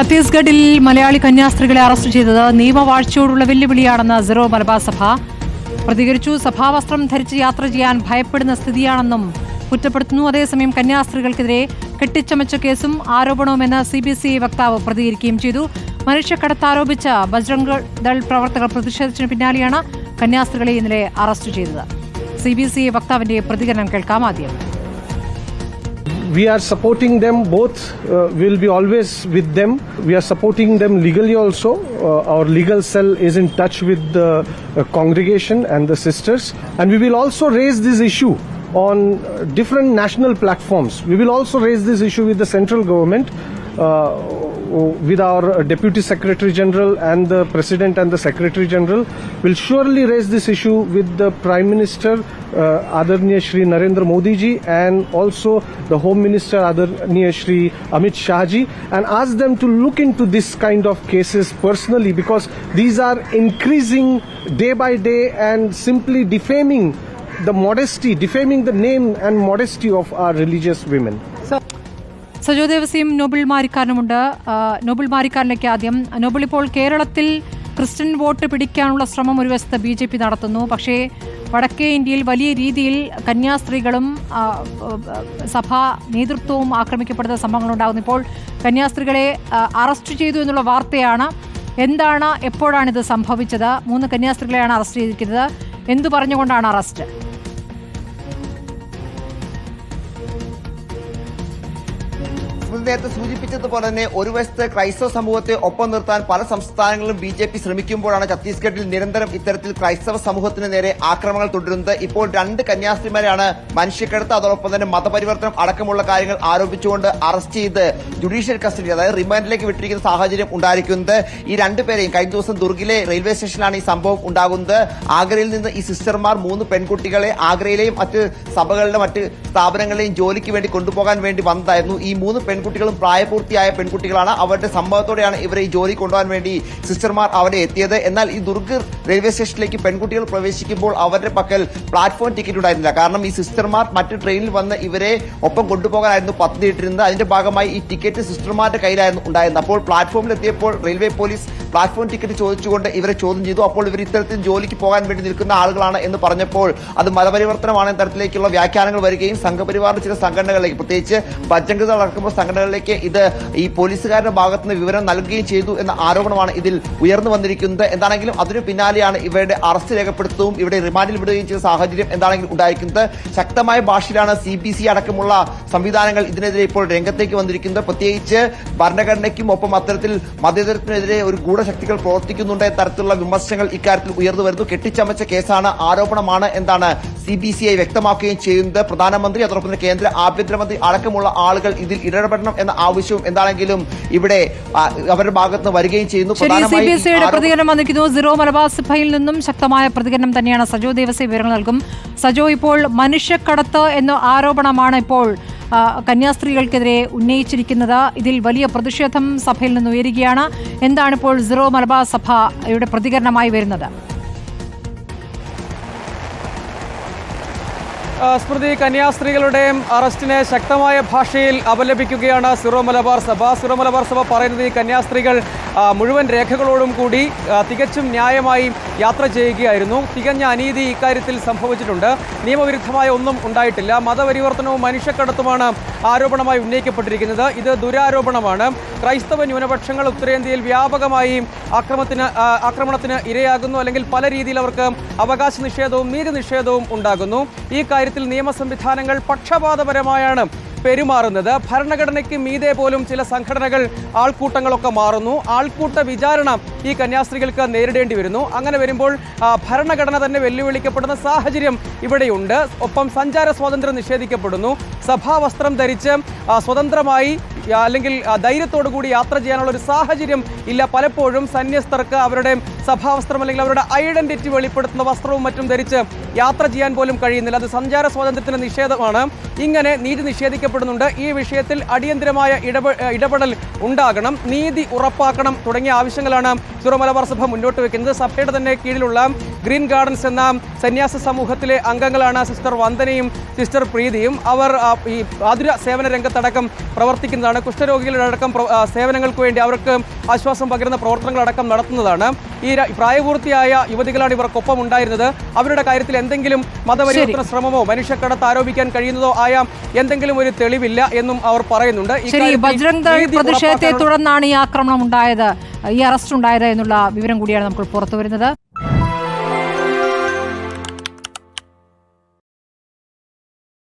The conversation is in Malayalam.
ഛത്തീസ്ഗഡിൽ മലയാളി കന്യാസ്ത്രീകളെ അറസ്റ്റ് ചെയ്തത് നിയമവാഴ്ചയോടുള്ള വെല്ലുവിളിയാണെന്ന് സിറോ മലബാർ സഭ. പ്രതികരിച്ചു. സഭാവസ്ത്രം ധരിച്ച് യാത്ര ചെയ്യാൻ ഭയപ്പെടുന്ന സ്ഥിതിയാണെന്നും കുറ്റപ്പെടുത്തുന്നു. അതേസമയം കന്യാസ്ത്രീകൾക്കെതിരെ കെട്ടിച്ചമച്ച കേസും ആരോപണവുമെന്ന് സി ബി സി വക്താവ് പ്രതികരിക്കുകയും ചെയ്തു. മനുഷ്യക്കടത്താരോപിച്ച ബജ്രംഗ് ദൾ പ്രവർത്തകർ പ്രതിഷേധിച്ചതിന് പിന്നാലെയാണ് കന്യാസ്ത്രീകളെ ഇന്നലെ അറസ്റ്റ് ചെയ്തത്. സി ബി സി വക്താവിന്റെ പ്രതികരണം കേൾക്കാം ആദ്യം. We are supporting them both uh, will be always with them. We are supporting them legally also. Uh, our legal cell is in touch with the uh, congregation and the sisters. And we will also raise this issue on uh, different national platforms. We will also raise this issue with the central government. Uh, with our deputy secretary general and the president and the secretary general will surely raise this issue with the prime minister uh, Adarniya Shri Narendra Modi ji and also the home minister Adarniya Shri Amit Shah ji and ask them to look into this kind of cases personally because these are increasing day by day and simply defaming the modesty defaming the name and modesty of our religious women Sajo ദേവസിയും Noble മാരിക്കാരനുമുണ്ട് Noble മാരിക്കാരനിലേക്ക് ആദ്യം. നോബിൾ ഇപ്പോൾ കേരളത്തിൽ ക്രിസ്ത്യൻ വോട്ട് പിടിക്കാനുള്ള ശ്രമം ഒരു വശത്ത് ബി ജെ പി നടത്തുന്നു. പക്ഷേ വടക്കേ ഇന്ത്യയിൽ വലിയ രീതിയിൽ കന്യാസ്ത്രീകളും സഭാ നേതൃത്വവും ആക്രമിക്കപ്പെടുന്ന സംഭവങ്ങളുണ്ടാകുന്നു ഇപ്പോൾ കന്യാസ്ത്രീകളെ അറസ്റ്റ് ചെയ്തു എന്നുള്ള വാർത്തയാണ്. എന്താണ് എപ്പോഴാണ് ഇത് സംഭവിച്ചത്? മൂന്ന് കന്യാസ്ത്രീകളെയാണ് അറസ്റ്റ് ചെയ്തിരിക്കുന്നത്. എന്തു പറഞ്ഞുകൊണ്ടാണ് അറസ്റ്റ്? സ്മൃതി നേരത്തെ സൂചിപ്പിച്ചതുപോലെ തന്നെ ഒരു വശത്ത് ക്രൈസ്തവ സമൂഹത്തെ ഒപ്പം നിർത്താൻ പല സംസ്ഥാനങ്ങളിലും ബി ജെ പി ശ്രമിക്കുമ്പോഴാണ് ഛത്തീസ്ഗഡിൽ നിരന്തരം ഇത്തരത്തിൽ ക്രൈസ്തവ സമൂഹത്തിന് നേരെ ആക്രമണങ്ങൾ തുടരുന്നത്. ഇപ്പോൾ രണ്ട് കന്യാസ്ത്രീമാരെയാണ് മനുഷ്യക്കെടുത്ത് അതോടൊപ്പം തന്നെ മതപരിവർത്തനം അടക്കമുള്ള കാര്യങ്ങൾ ആരോപിച്ചുകൊണ്ട് അറസ്റ്റ് ചെയ്ത് ജുഡീഷ്യൽ കസ്റ്റഡി അതായത് റിമാൻഡിലേക്ക് വിട്ടിരിക്കുന്ന സാഹചര്യം ഉണ്ടായിരിക്കുന്നത്. ഈ രണ്ടുപേരെയും കഴിഞ്ഞ ദിവസം ദുർഗിലെ റെയിൽവേ സ്റ്റേഷനിലാണ് ഈ സംഭവം ഉണ്ടാകുന്നത്. ആഗ്രയിൽ നിന്ന് ഈ സിസ്റ്റർമാർ മൂന്ന് പെൺകുട്ടികളെ ആഗ്രയിലെയും മറ്റ് സഭകളിലെ മറ്റ് സ്ഥാപനങ്ങളിലെയും ജോലിക്ക് വേണ്ടി കൊണ്ടുപോകാൻ വേണ്ടി വന്നതായിരുന്നു. ഈ മൂന്ന് പെൺകുട്ടികളും പ്രായപൂർത്തിയായ പെൺകുട്ടികളാണ്. അവരുടെ സംഭവത്തോടെയാണ് ഇവരെ ഈ ജോലി കൊണ്ടുപോകാൻ വേണ്ടി സിസ്റ്റർമാർ അവിടെ എത്തിയത്. എന്നാൽ ഈ ദുർഗ് റെയിൽവേ സ്റ്റേഷനിലേക്ക് പെൺകുട്ടികൾ പ്രവേശിക്കുമ്പോൾ അവരുടെ പക്കൽ പ്ലാറ്റ്ഫോം ടിക്കറ്റ് ഉണ്ടായിരുന്നില്ല. കാരണം ഈ സിസ്റ്റർമാർ മറ്റ് ട്രെയിനിൽ വന്ന് ഇവരെ ഒപ്പം കൊണ്ടുപോകാനായിരുന്നു പദ്ധതി ഇട്ടിരുന്നത് അതിന്റെ ഭാഗമായി ഈ ടിക്കറ്റ് സിസ്റ്റർമാരുടെ കയ്യിലായിരുന്നു ഉണ്ടായിരുന്നത്. അപ്പോൾ പ്ലാറ്റ്ഫോമിൽ എത്തിയപ്പോൾ റെയിൽവേ പോലീസ് പ്ലാറ്റ്ഫോം ടിക്കറ്റ് ചോദിച്ചുകൊണ്ട് ഇവരെ ചോദ്യം ചെയ്തു. അപ്പോൾ ഇവർ ഇത്തരത്തിൽ ജോലിക്ക് പോകാൻ വേണ്ടി നിൽക്കുന്ന ആളുകളാണ് എന്ന് പറഞ്ഞപ്പോൾ അത് മതപരിവർത്തനമാണ് തരത്തിലേക്കുള്ള വ്യാഖ്യാനങ്ങൾ വരികയും സംഘപരിവാറിന്റെ ചില സംഘടനകളിലേക്ക് പ്രത്യേകിച്ച് ബജംഗത അടക്കമുള്ള സംഘടനകളിലേക്ക് ഇത് ഈ പോലീസുകാരുടെ ഭാഗത്ത് നിന്ന് വിവരം നൽകുകയും ചെയ്തു എന്ന ആരോപണമാണ് ഇതിൽ ഉയർന്നു വന്നിരിക്കുന്നത്. എന്താണെങ്കിലും അതിനു പിന്നാലെയാണ് ഇവരുടെ അറസ്റ്റ് രേഖപ്പെടുത്തുകയും ഇവിടെ റിമാൻഡിൽ വിടുകയും ചെയ്ത സാഹചര്യം എന്താണെങ്കിലും ഉണ്ടായിരിക്കുന്നത്. ശക്തമായ ഭാഷയിലാണ് സി ബി സി അടക്കമുള്ള സംവിധാനങ്ങൾ ഇതിനെതിരെ ഇപ്പോൾ രംഗത്തേക്ക് വന്നിരിക്കുന്നത്. പ്രത്യേകിച്ച് ഭരണഘടനയ്ക്കും ഒപ്പം അത്തരത്തിൽ മതേതരത്തിനെതിരെ ഒരു ഗൂഢശക്തികൾ പ്രവർത്തിക്കുന്നുണ്ട് തരത്തിലുള്ള വിമർശനങ്ങൾ ഇക്കാര്യത്തിൽ ഉയർന്നു വരുന്നു. കെട്ടിച്ചമച്ച കേസാണ് ആരോപണമാണ് എന്താണ് സി ബി സി ഐ വ്യക്തമാക്കുകയും ചെയ്യുന്നത്. പ്രധാനമന്ത്രി അതോടൊപ്പം കേന്ദ്ര ആഭ്യന്തരമന്ത്രി അടക്കമുള്ള ആളുകൾ ഇതിൽ ഇടപെടണം എന്ന ആവശ്യവും എന്താണെങ്കിലും ഇവിടെ അവരുടെ ഭാഗത്ത് നിന്ന് വരികയും ചെയ്യുന്നു. പ്രതികരണം വന്നിരിക്കുന്നു. സിറോ മലബാർ സഭയിൽ നിന്നും ശക്തമായ പ്രതികരണം തന്നെയാണ്. സജോ ദേവസ്യ വിവരങ്ങൾ നൽകും. സജോ ഇപ്പോൾ മനുഷ്യക്കടത്ത് എന്ന ആരോപണമാണ് ഇപ്പോൾ കന്യാസ്ത്രീകൾക്കെതിരെ ഉന്നയിച്ചിരിക്കുന്നത്. ഇതിൽ വലിയ പ്രതിഷേധം സഭയിൽ നിന്ന് ഉയരുകയാണ്. എന്താണ് ഇപ്പോൾ സിറോ മലബാർ സഭയുടെ പ്രതികരണമായി വരുന്നത്? സ്മൃതി കന്യാസ്ത്രീകളുടെയും അറസ്റ്റിനെ ശക്തമായ ഭാഷയിൽ അപലപിക്കുകയാണ് സിറോ മലബാർ സഭ. സിറോ മലബാർ സഭ പറയുന്നത് ഈ കന്യാസ്ത്രീകൾ മുഴുവൻ രേഖകളോടും കൂടി തികച്ചും ന്യായമായി യാത്ര ചെയ്യുകയായിരുന്നു. തികഞ്ഞ അനീതി ഇക്കാര്യത്തിൽ സംഭവിച്ചിട്ടുണ്ട്. നിയമവിരുദ്ധമായ ഒന്നും ഉണ്ടായിട്ടില്ല. മതപരിവർത്തനവും മനുഷ്യക്കടത്തുമാണ് ആരോപണമായി ഉന്നയിക്കപ്പെട്ടിരിക്കുന്നത്. ഇത് ദുരാരോപണമാണ്. ക്രൈസ്തവ ന്യൂനപക്ഷങ്ങൾ ഉത്തരേന്ത്യയിൽ വ്യാപകമായി ആക്രമത്തിന് ആക്രമണത്തിന് ഇരയാകുന്നു. അല്ലെങ്കിൽ പല രീതിയിൽ അവർക്ക് അവകാശ നിഷേധവും നീതി നിഷേധവും ഉണ്ടാകുന്നു. ഈ കാര്യത്തിൽ നിയമ സംവിധാനങ്ങൾ പക്ഷപാതപരമായാണ് പെരുമാറുന്നത്. ഭരണഘടനയ്ക്ക് മീതെ പോലും ചില സംഘടനകൾ ആൾക്കൂട്ടങ്ങളൊക്കെ മാറുന്നു. ആൾക്കൂട്ട വിചാരണ ഈ കന്യാസ്ത്രീകൾക്ക് നേരിടേണ്ടി വരുന്നു. അങ്ങനെ വരുമ്പോൾ ഭരണഘടന തന്നെ വെല്ലുവിളിക്കപ്പെടുന്ന സാഹചര്യം ഇവിടെയുണ്ട്. ഒപ്പം സഞ്ചാര സ്വാതന്ത്ര്യം നിഷേധിക്കപ്പെടുന്നു. സഭാവസ്ത്രം ധരിച്ച് സ്വതന്ത്രമായി അല്ലെങ്കിൽ ധൈര്യത്തോടു കൂടി യാത്ര ചെയ്യാനുള്ള ഒരു സാഹചര്യം ഇല്ല. പലപ്പോഴും സന്യസ്തർക്ക് അവരുടെ സഭാവസ്ത്രം അല്ലെങ്കിൽ അവരുടെ ഐഡന്റിറ്റി വെളിപ്പെടുത്തുന്ന വസ്ത്രവും മറ്റും ധരിച്ച് യാത്ര ചെയ്യാൻ പോലും കഴിയുന്നില്ല. അത് സഞ്ചാര സ്വാതന്ത്ര്യത്തിന്റെ നിഷേധമാണ്. ഇങ്ങനെ നീതി നിഷേധിക്കപ്പെടുന്നുണ്ട്. ഈ വിഷയത്തിൽ അടിയന്തരമായ ഇടപെ ഇടപെടൽ ഉണ്ടാകണം. നീതി ഉറപ്പാക്കണം തുടങ്ങിയ ആവശ്യങ്ങളാണ് സിറോ സഭ മുന്നോട്ട് വെക്കുന്നത്. സഭയുടെ തന്നെ കീഴിലുള്ള ഗ്രീൻ ഗാർഡൻസ് എന്ന സന്യാസ സമൂഹത്തിലെ അംഗങ്ങളാണ് സിസ്റ്റർ വന്ദനയും സിസ്റ്റർ പ്രീതിയും. അവർ ഈ ആതുര സേവന രംഗത്തടക്കം പ്രവർത്തിക്കുന്നതാണ്. കുഷ്ഠരോഗികളുടെ അടക്കം സേവനങ്ങൾക്ക് വേണ്ടി അവർക്ക് ആശ്വാസം പകരുന്ന പ്രവർത്തനങ്ങളടക്കം നടത്തുന്നതാണ്. ഈ പ്രായപൂർത്തിയായ യുവതികളാണ് ഇവർക്കൊപ്പം ഉണ്ടായിരുന്നത്. അവരുടെ കാര്യത്തിൽ എന്തെങ്കിലും മതപരിവർത്തന ശ്രമമോ മനുഷ്യക്കടത്ത് ആരോപിക്കാൻ കഴിയുന്നതോ ആയ എന്തെങ്കിലും ഒരു തെളിവില്ല എന്നും അവർ പറയുന്നുണ്ട്. പ്രതിഷേധത്തെ തുടർന്നാണ് ഈ ആക്രമണം ഉണ്ടായത് ഈ അറസ്റ്റ് ഉണ്ടായത് എന്നുള്ള വിവരം കൂടിയാണ് നമുക്ക് പുറത്തു വരുന്നത്